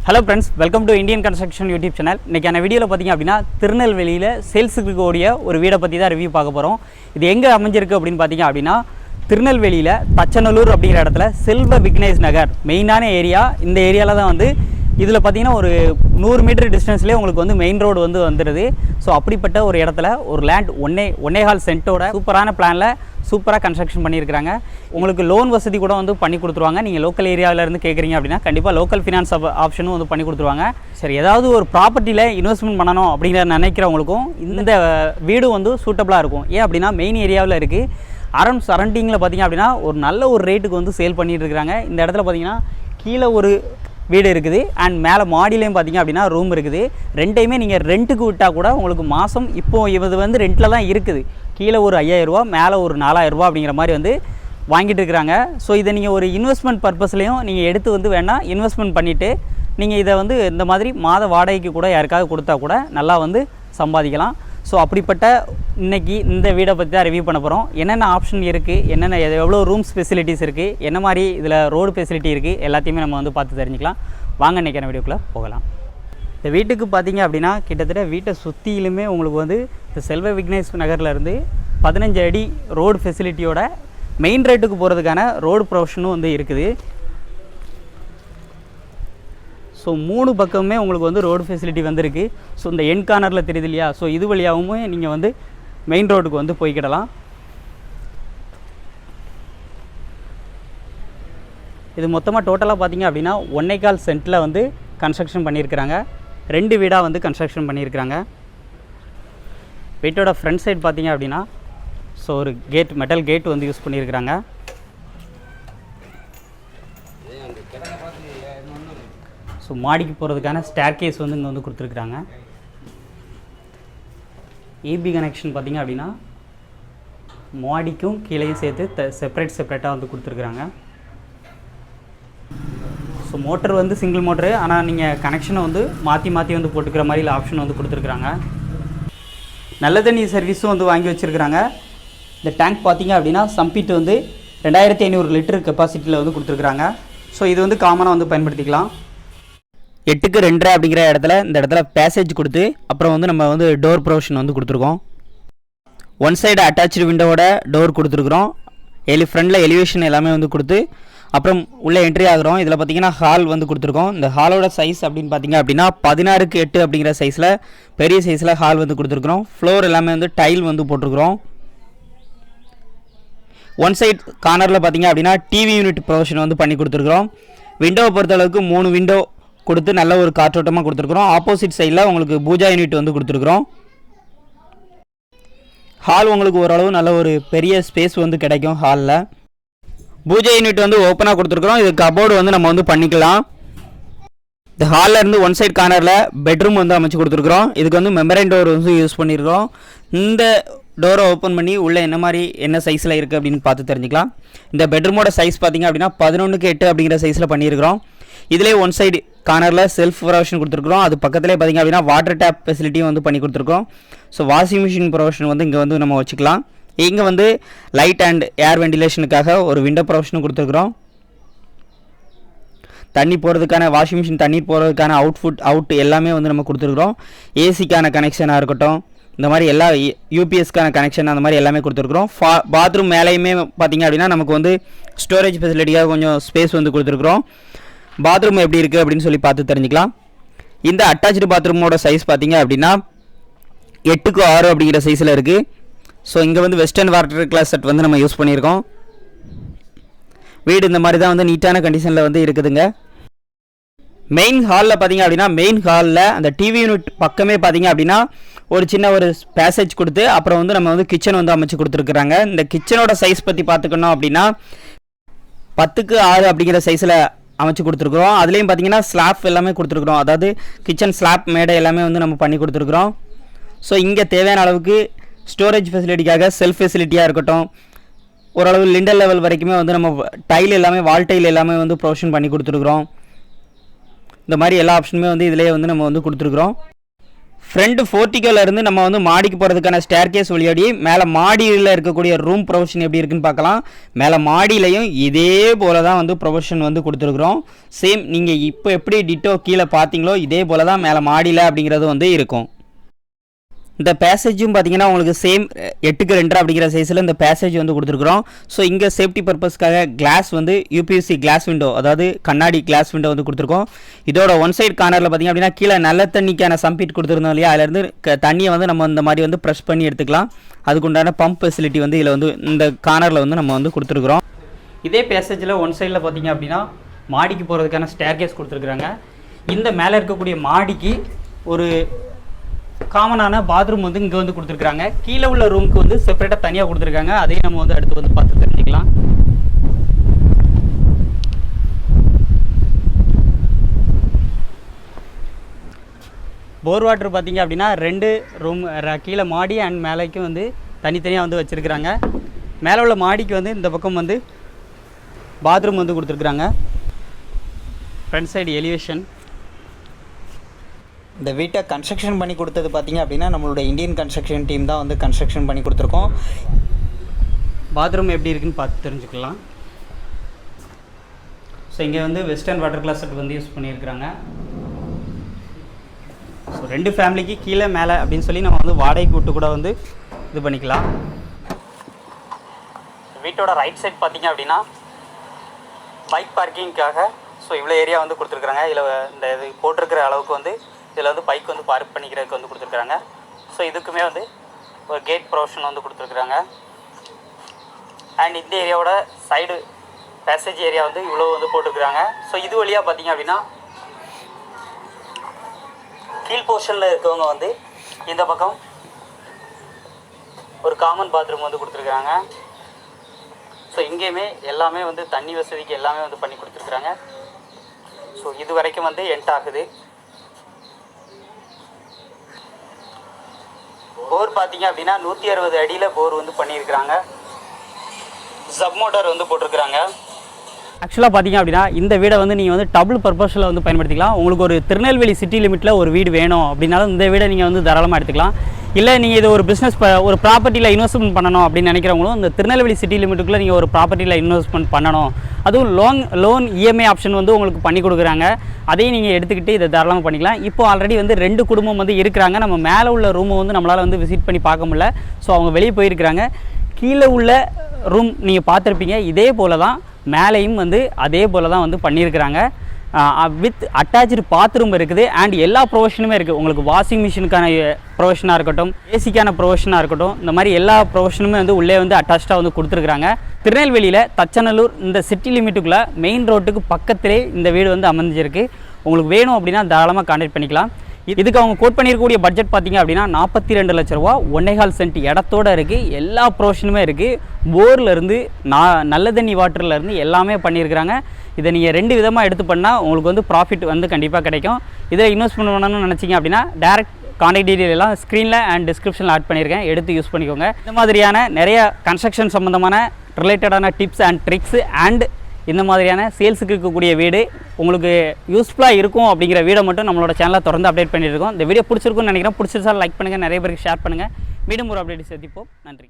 Hello friends welcome to Indian construction YouTube channel இன்றைக்கான வீடியோவில் பார்த்தீங்க அப்படின்னா திருநெல்வேலியில் சேல்ஸுக்கு கூடிய ஒரு வீடை பற்றி தான் ரிவ்யூ பார்க்க போகிறோம் இது எங்கே அமைஞ்சிருக்கு அப்படின்னு பார்த்தீங்க அப்படின்னா திருநெல்வேலியில் தச்சநல்லூர் அப்படிங்கிற இடத்துல செல்வ விக்னேஷ் நகர் மெயினான ஏரியா இந்த ஏரியாவில் தான் வந்து இதில் பார்த்தீங்கன்னா ஒரு நூறு மீட்டர் டிஸ்டன்ஸ்லேயே உங்களுக்கு வந்து மெயின் ரோடு வந்து வந்துடுது ஸோ அப்படிப்பட்ட ஒரு இடத்துல ஒரு லேண்ட் ஒன்னே ஒன்னே ஹால் சென்ட்டோட சூப்பரான பிளானில் சூப்பராக கன்ஸ்ட்ரக்ஷன் பண்ணியிருக்காங்க உங்களுக்கு லோன் வசதி கூட வந்து பண்ணி கொடுத்துருவாங்க. நீங்கள் லோக்கல் ஏரியாவிலேருந்து கேட்குறீங்க அப்படின்னா கண்டிப்பாக லோக்கல் ஃபினான்ஸ் ஆப்ஷனும் வந்து பண்ணி கொடுத்துருவாங்க. சரி ஏதாவது ஒரு ப்ராப்பர்ட்டியில் இன்வெஸ்ட்மெண்ட் பண்ணணும் அப்படிங்கிற நினைக்கிறவங்களுக்கும் இந்த வீடு வந்து சூட்டபுளாக இருக்கும். ஏன் அப்படின்னா மெயின் ஏரியாவில் இருக்குது அரௌண்ட் சரௌண்டிங்கில் பார்த்தீங்க அப்படின்னா ஒரு நல்ல ஒரு ரேட்டுக்கு வந்து சேல் பண்ணிட்டு இருக்கிறாங்க இந்த இடத்துல பார்த்தீங்கன்னா கீழே ஒரு வீடு இருக்குது. அண்ட் மேலே மாடிலையும் பார்த்தீங்க அப்படின்னா ரூம் இருக்குது. ரெண்டையுமே நீங்கள் ரெண்ட்டுக்கு விட்டால் கூட உங்களுக்கு மாதம் இப்போ இது வந்து ரெண்டில் தான் இருக்குது. கீழே ஒரு ஐயாயிரரூவா மேலே ஒரு நாலாயிரரூவா அப்படிங்கிற மாதிரி வந்து வாங்கிட்டு இருக்கிறாங்க. ஸோ இதை நீங்கள் ஒரு இன்வெஸ்ட்மெண்ட் பர்பஸ்லையும் நீங்கள் எடுத்து வந்து வேணால் இன்வெஸ்ட்மெண்ட் பண்ணிவிட்டு நீங்கள் இதை வந்து இந்த மாதிரி மாத வாடகைக்கு கூட யாருக்காவது கொடுத்தா கூட நல்லா வந்து சம்பாதிக்கலாம். ஸோ அப்படிப்பட்ட இன்றைக்கி இந்த வீடை பற்றி தான் ரிவ்யூ பண்ண போகிறோம் என்னென்ன ஆப்ஷன் இருக்குது என்னென்ன எவ்வளோ ரூம்ஸ் ஃபெசிலிட்டிஸ் இருக்குது என்ன மாதிரி இதில் ரோடு ஃபெசிலிட்டி இருக்குது எல்லாத்தையுமே நம்ம வந்து பார்த்து தெரிஞ்சுக்கலாம். வாங்க இன்றைக்கான வீடியோக்குள்ளே போகலாம். இந்த வீட்டுக்கு பார்த்தீங்க அப்படின்னா கிட்டத்தட்ட வீட்டை சுற்றிலுமே உங்களுக்கு வந்து இந்த செல்வ விக்னேஷ் நகர்லேருந்து பதினஞ்சு அடி ரோடு ஃபெசிலிட்டியோட மெயின் ரோட்டுக்கு போகிறதுக்கான ரோடு ப்ரொவிஷனும் வந்து இருக்குது. ஸோ மூணு பக்கமுமே உங்களுக்கு வந்து ரோடு ஃபெசிலிட்டி வந்திருக்கு. ஸோ இந்த என் கார்னரில் தெரியுது இல்லையா? ஸோ இது வழியாகவும் நீங்கள் வந்து மெயின் ரோடுக்கு வந்து போய்க்கிடலாம். இது மொத்தமாக டோட்டலாக பார்த்தீங்க அப்படின்னா ஒன்னேகால் சென்ட்டில் வந்து கன்ஸ்ட்ரக்ஷன் பண்ணியிருக்கிறாங்க. ரெண்டு வீடாக வந்து கன்ஸ்ட்ரக்ஷன் பண்ணியிருக்கிறாங்க. வீட்டோட ஃப்ரண்ட் சைடு பார்த்தீங்க அப்படின்னா ஸோ ஒரு கேட் மெட்டல் கேட் வந்து யூஸ் பண்ணியிருக்கிறாங்க. ஸோ மாடிக்கு போகிறதுக்கான ஸ்டேர் கேஸ் வந்து இங்கே வந்து கொடுத்துருக்குறாங்க. ஏபி கனெக்ஷன் பார்த்தீங்க அப்படின்னா மாடிக்கும் கீழேயும் சேர்த்து செப்பரேட் செப்பரேட்டாக வந்து கொடுத்துருக்குறாங்க. ஸோ மோட்டர் வந்து சிங்கிள் மோட்டரு ஆனால் நீங்கள் கனெக்ஷனை வந்து மாற்றி மாற்றி வந்து போட்டுக்கிற மாதிரி இல்லை ஆப்ஷன் வந்து கொடுத்துருக்குறாங்க. நல்ல தண்ணி சர்வீஸும் வந்து வாங்கி வச்சுருக்குறாங்க. இந்த டேங்க் பார்த்தீங்க அப்படின்னா சம்பிட்டு வந்து ரெண்டாயிரத்தி ஐநூறு லிட்டர் கெப்பாசிட்டியில் வந்து கொடுத்துருக்குறாங்க. ஸோ இது வந்து காமனாக வந்து பயன்படுத்திக்கலாம். எட்டுக்கு ரெண்டரை அப்படிங்கிற இடத்துல இந்த இடத்துல பேசேஜ் கொடுத்து அப்புறம் வந்து நம்ம வந்து டோர் ப்ரொவிஷன் வந்து கொடுத்துருக்கோம். ஒன் சைடு அட்டாச்சு விண்டோவோட டோர் கொடுத்துருக்குறோம். எலி ஃப்ரண்டில் எலிவேஷன் எல்லாமே வந்து கொடுத்து அப்புறம் உள்ளே என்ட்ரி ஆகிறோம். இதில் பார்த்தீங்கன்னா ஹால் வந்து கொடுத்துருக்கோம். இந்த ஹாலோட சைஸ் அப்படின்னு பார்த்தீங்க அப்படின்னா பதினாறுக்கு எட்டு அப்படிங்கிற சைஸில் பெரிய சைஸில் ஹால் வந்து கொடுத்துருக்குறோம். ஃப்ளோர் எல்லாமே வந்து டைல் வந்து போட்டிருக்கிறோம். ஒன் சைட் கார்னரில் பார்த்தீங்க அப்படின்னா டிவி யூனிட் ப்ரொவிஷன் வந்து பண்ணி கொடுத்துருக்குறோம். விண்டோவை பொறுத்தளவுக்கு மூணு விண்டோ கொடுத்து நல்ல ஒரு காற்றோட்டமாக கொடுத்துருக்குறோம். ஆப்போசிட் சைடில் உங்களுக்கு பூஜா யூனிட் வந்து கொடுத்துருக்குறோம். ஹால் உங்களுக்கு ஓரளவு நல்ல ஒரு பெரிய ஸ்பேஸ் வந்து கிடைக்கும் ஹாலில் பூஜை யூனிட் வந்து ஓப்பனாக கொடுத்துருக்குறோம். இது கபோர்டு வந்து நம்ம வந்து பண்ணிக்கலாம். இந்த ஹாலில் இருந்து ஒன் சைட் கார்னரில் பெட்ரூம் வந்து அமைச்சு கொடுத்துருக்குறோம். இதுக்கு வந்து மெமரைன் டோர் வந்து யூஸ் பண்ணியிருக்கிறோம் இந்த டோரை ஓப்பன் பண்ணி உள்ளே என்ன மாதிரி என்ன சைஸில் இருக்குது அப்படின்னு பார்த்து தெரிஞ்சுக்கலாம். இந்த பெட்ரூமோட சைஸ் பார்த்தீங்க அப்படின்னா பதினொன்றுக்கு எட்டு அப்படிங்கிற சைஸில் பண்ணியிருக்கிறோம். இதிலே ஒன் சைடு கார்னரில் செல்ஃப் ப்ரொவிஷன் கொடுத்துருக்குறோம். அது பக்கத்துலேயே பார்த்தீங்க அப்படின்னா வாட்டர் டேப் ஃபெசிலிட்டியும் வந்து பண்ணி கொடுத்துருக்கோம். ஸோ வாஷிங் மிஷின் ப்ரொவிஷன் வந்து இங்கே வந்து நம்ம வச்சுக்கலாம். இங்கே வந்து லைட் அண்ட் ஏர் வெண்டிலேஷனுக்காக ஒரு விண்டோ ப்ரொவிஷனும் கொடுத்துருக்குறோம். தண்ணி போகிறதுக்கான வாஷிங் மிஷின் தண்ணீர் போகிறதுக்கான அவுட்ஃபுட் அவுட் எல்லாமே வந்து நம்ம கொடுத்துருக்குறோம். ஏசிக்கான கனெக்ஷனாக இருக்கட்டும். இந்த மாதிரி எல்லா யூபிஎஸ்க்கான கனெக்ஷன் அந்த மாதிரி எல்லாமே கொடுத்துருக்குறோம். ஃபா பாத்ரூம் மேலேயுமே பார்த்தீங்க அப்படின்னா நமக்கு வந்து ஸ்டோரேஜ் ஃபெசிலிட்டியாக கொஞ்சம் ஸ்பேஸ் வந்து கொடுத்துருக்குறோம். பாத்ரூம் எப்படி இருக்குது அப்படின்னு சொல்லி பார்த்து தெரிஞ்சுக்கலாம். இந்த அட்டாச்சு பாத்ரூமோட சைஸ் பார்த்தீங்க அப்படின்னா எட்டுக்கு ஆறு அப்படிங்கிற சைஸில் இருக்குது ஸோ இங்கே வந்து வெஸ்டர்ன் வாட்டர் கிளாஸ் செட் வந்து நம்ம யூஸ் பண்ணியிருக்கோம். வீடு இந்த மாதிரி தான் வந்து நீட்டான கண்டிஷனில் வந்து இருக்குதுங்க. மெயின் ஹாலில் பார்த்தீங்க அப்படின்னா மெயின் ஹாலில் அந்த டிவி யூனிட் பக்கமே பார்த்தீங்க அப்படின்னா ஒரு சின்ன ஒரு பேசேஜ் கொடுத்து அப்புறம் வந்து நம்ம வந்து கிச்சன் வந்து அமைச்சு கொடுத்துருக்குறாங்க. இந்த கிச்சனோட சைஸ் பற்றி பார்த்துக்கணும் அப்படின்னா பத்துக்கு ஆறு அப்படிங்கிற சைஸில் அமைச்சு கொடுத்துருக்குறோம். அதுலேயும் பார்த்தீங்கன்னா ஸ்லாப் எல்லாமே கொடுத்துருக்குறோம். அதாவது கிச்சன் ஸ்லாப் மேடை எல்லாமே வந்து நம்ம பண்ணி கொடுத்துருக்குறோம். ஸோ இங்கே தேவையான அளவுக்கு ஸ்டோரேஜ் ஃபெசிலிட்டிக்காக செல்ஃப் ஃபெசிலிட்டியாக இருக்கட்டும் ஓரளவு லிண்டல் லெவல் வரைக்குமே வந்து நம்ம டைல் எல்லாமே வால் டைல் எல்லாமே வந்து ப்ரொவிஷன் பண்ணி கொடுத்துருக்குறோம். இந்த மாதிரி எல்லா ஆப்ஷனுமே வந்து இதிலேயே வந்து நம்ம வந்து கொடுத்துருக்குறோம். ஃப்ரண்ட் ஃபோர்ட்டிக்கோலேருந்து நம்ம வந்து மாடிக்கு போகிறதுக்கான ஸ்டேர் கேஸ் வழியாடி மேலே மாடியில் இருக்கக்கூடிய ரூம் ப்ரொவிஷன் எப்படி இருக்குன்னு பார்க்கலாம். மேலே மாடியிலையும் இதே போல தான் வந்து ப்ரொவிஷன் வந்து கொடுத்துருக்குறோம். சேம் நீங்கள் இப்போ எப்படி டிட்டோ கீழே பார்த்தீங்களோ இதே போல தான் மேலே மாடியில் அப்படிங்கிறது வந்து இருக்கும். இந்த பேசேஜும் பார்த்தீங்கன்னா உங்களுக்கு சேம் எட்டுக்கு ரெண்டு அப்படிங்கிற சைஸில் இந்த பேசேஜ் வந்து கொடுத்துருக்குறோம். ஸோ இங்கே சேஃப்டி பர்பஸ்க்காக கிளாஸ் வந்து யூபிஎஸ்சி கிளாஸ் விண்டோ அதாவது கண்ணாடி கிளாஸ் விண்டோ வந்து கொடுத்துருக்கோம். இதோட ஒன் சைடு கார்னரில் பார்த்தீங்க அப்படின்னா கீழே நல்ல தண்ணிக்கான சம்பீட் கொடுத்துருந்தோம் இல்லையா? அதுலேருந்து க தண்ணியை வந்து நம்ம இந்த மாதிரி வந்து ப்ரெஷ் பண்ணி எடுத்துக்கலாம். அதுக்குண்டான பம்ப் ஃபெசிலிட்டி வந்து இதில் வந்து இந்த கார்னரில் வந்து நம்ம வந்து கொடுத்துருக்குறோம். இதே பேசேஜில் ஒன் சைடில் பார்த்தீங்க அப்படின்னா மாடிக்கு போகிறதுக்கான ஸ்டேர் கேஸ் கொடுத்துருக்குறாங்க. இந்த மேலே இருக்கக்கூடிய மாடிக்கு ஒரு காமனான பாத்ரூம் வந்து இங்கே வந்து கொடுத்துருக்காங்க கீழே உள்ள ரூமுக்கு வந்து செப்பரேட்டாக தனியாக கொடுத்துருக்காங்க. அதையும் நம்ம வந்து அடுத்து வந்து பார்த்து தெரிஞ்சுக்கலாம். போர் வாட்டர் பார்த்தீங்க அப்படின்னா ரெண்டு ரூம் கீழே மாடி அண்ட் மேலேக்கும் வந்து தனித்தனியாக வந்து வச்சுருக்குறாங்க. மேலே உள்ள மாடிக்கு வந்து இந்த பக்கம் வந்து பாத்ரூம் வந்து கொடுத்துருக்குறாங்க. ஃப்ரண்ட் சைடு எலிவேஷன் இந்த வீட்டை கன்ஸ்ட்ரக்ஷன் பண்ணி கொடுத்தது பார்த்தீங்க அப்படின்னா நம்மளோட இந்தியன் கன்ஸ்ட்ரக்ஷன் டீம் தான் வந்து கன்ஸ்ட்ரக்ஷன் பண்ணி கொடுத்துருக்கோம். பாத்ரூம் எப்படி இருக்குன்னு பார்த்து தெரிஞ்சுக்கலாம். ஸோ இங்கே வந்து வெஸ்டர்ன் வாட்டர் கிளாஸட் வந்து யூஸ் பண்ணியிருக்கிறாங்க. ஸோ ரெண்டு ஃபேமிலிக்கு கீழே மேலே அப்படின்னு சொல்லி நம்ம வந்து வாடகைக்கு விட்டு கூட வந்து இது பண்ணிக்கலாம். வீட்டோட ரைட் சைட் பார்த்தீங்க அப்படின்னா பைக் பார்க்கிங்க்காக ஸோ இவ்வளோ ஏரியா வந்து கொடுத்துருக்குறாங்க. இதில் இந்த இது போட்டிருக்கிற அளவுக்கு வந்து இதில் வந்து பைக் வந்து பார்க் பண்ணிக்கிறதுக்கு வந்து கொடுத்துருக்குறாங்க. ஸோ இதுக்குமே வந்து ஒரு கேட் ப்ரொவிஷன் வந்து கொடுத்துருக்குறாங்க. அண்ட் இந்த ஏரியாவோட சைடு பேசேஜ் ஏரியா வந்து இவ்வளோ வந்து போட்டுருக்குறாங்க. ஸோ இது வழியாக பார்த்தீங்க அப்படின்னா கீழ் போர்ஷனில் இருக்கவங்க வந்து இந்த பக்கம் ஒரு காமன் பாத்ரூம் வந்து கொடுத்துருக்குறாங்க. ஸோ இங்கேயுமே எல்லாமே வந்து தண்ணி வசதிக்கு எல்லாமே வந்து பண்ணி கொடுத்துருக்குறாங்க. ஸோ இது வரைக்கும் வந்து எண்ட் ஆகுது. போர் பார்த்தீங்க அப்படின்னா நூற்றி அறுபது அடியில் போர் வந்து பண்ணியிருக்கிறாங்க. சப் மோட்டார் வந்து போட்டிருக்கிறாங்க. ஆக்சுவலாக பார்த்தீங்க அப்படின்னா இந்த வீடை வந்து நீங்கள் வந்து டபுள் பர்பஸில் வந்து பயன்படுத்திக்கலாம். உங்களுக்கு ஒரு திருநெல்வேலி சிட்டி லிமிட்டில் ஒரு வீடு வேணும் அப்படின்னாலும் இந்த வீடை நீங்கள் வந்து தாராளமாக எடுத்துக்கலாம். இல்லை நீங்கள் இது ஒரு பிஸ்னஸ் ஒரு ப்ராப்பர்ட்டியில் இன்வெஸ்ட்மெண்ட் பண்ணணும் அப்படின்னு நினைக்கிறவங்களும் இந்த திருநெல்வேலி சிட்டி லிமிட்டுக்குள்ளே நீங்கள் ஒரு ப்ராப்பர்ட்டியில் இன்வெஸ்ட்மெண்ட் பண்ணணும். அதுவும் லோன் லோன் இஎம்ஐ ஆப்ஷன் வந்து உங்களுக்கு பண்ணி கொடுக்குறாங்க. அதையும் நீங்கள் எடுத்துக்கிட்டு இதை தாராளமாக பண்ணிக்கலாம். இப்போ ஆல்ரெடி வந்து ரெண்டு குடும்பம் வந்து இருக்கிறாங்க. நம்ம மேலே உள்ள ரூமை வந்து நம்மளால் வந்து விசிட் பண்ணி பார்க்க முடியல. ஸோ அவங்க வெளியே போயிருக்கிறாங்க. கீழே உள்ள ரூம் நீங்கள் பார்த்துருப்பீங்க. இதே போல தான் மேலேயும் வந்து அதே போல் தான் வந்து பண்ணியிருக்கிறாங்க. வித் அட்டாச்சு பாத்ரூம் இருக்குது அண்ட் எல்லா ப்ரொவிஷனுமே இருக்குது. உங்களுக்கு வாஷிங் மிஷினுக்கான ப்ரொவிஷனாக இருக்கட்டும் ஏசிக்கான ப்ரொவிஷனாக இருக்கட்டும் இந்த மாதிரி எல்லா ப்ரொவிஷனுமே வந்து உள்ளே வந்து அட்டாச்சாக வந்து கொடுத்துருக்குறாங்க. திருநெல்வேலியில் தச்சநல்லூர் இந்த சிட்டி லிமிட்டுக்குள்ளே மெயின் ரோட்டுக்கு பக்கத்திலே இந்த வீடு வந்து அமைஞ்சிருக்கு. உங்களுக்கு வேணும் அப்படின்னா தாராளமாக கான்டாக்ட் பண்ணிக்கலாம். இதுக்கு அவங்க கோட் பண்ணியிருக்கக்கூடிய பட்ஜெட் பார்த்தீங்க அப்படின்னா நாற்பத்தி ரெண்டு லட்ச ரூபா. ஒன்னேகால் சென்ட் இடத்தோட இருக்குது எல்லா ப்ரொவிஷனுமே இருக்குது போர்லேருந்து நான் நல்ல தண்ணி வாட்டர்லேருந்து எல்லாமே பண்ணியிருக்கிறாங்க இதை நீங்கள் ரெண்டு விதமாக எடுத்து பண்ணால் உங்களுக்கு வந்து ப்ராஃபிட் வந்து கண்டிப்பாக கிடைக்கும். இதில் இன்வெஸ்ட்மெண்ட் பண்ணணும்னு நினச்சிங்க அப்படின்னா டேரக்ட் கான்டாக்ட் டீடைல் எல்லாம் ஸ்க்ரீனில் அண்ட் டிஸ்கிரிப்ஷனில் ஆட் பண்ணியிருக்கேன் எடுத்து யூஸ் பண்ணிக்கோங்க. இந்த மாதிரியான நிறைய கன்ஸ்ட்ரக்ஷன் சம்மந்தமான ரிலேட்டடான டிப்ஸ் அண்ட் ட்ரிக்ஸ் அண்ட் இந்த மாதிரியான சேல்ஸுக்கு இருக்கக்கூடிய வீடு உங்களுக்கு யூஸ்ஃபுல்லாக இருக்கும் அப்படிங்கிற வீடை மட்டும் நம்மளோட சேனலை தொடர்ந்து அப்டேட் பண்ணியிருக்கோம் இந்த வீடியோ பிடிச்சிருக்கும்னு நினைக்கிறேன். பிடிச்சிருச்சா லைக் பண்ணுங்கள் நிறைய பேருக்கு ஷேர் பண்ணுங்கள் மீண்டும் ஒரு அப்டேட் சந்திப்போம். நன்றி.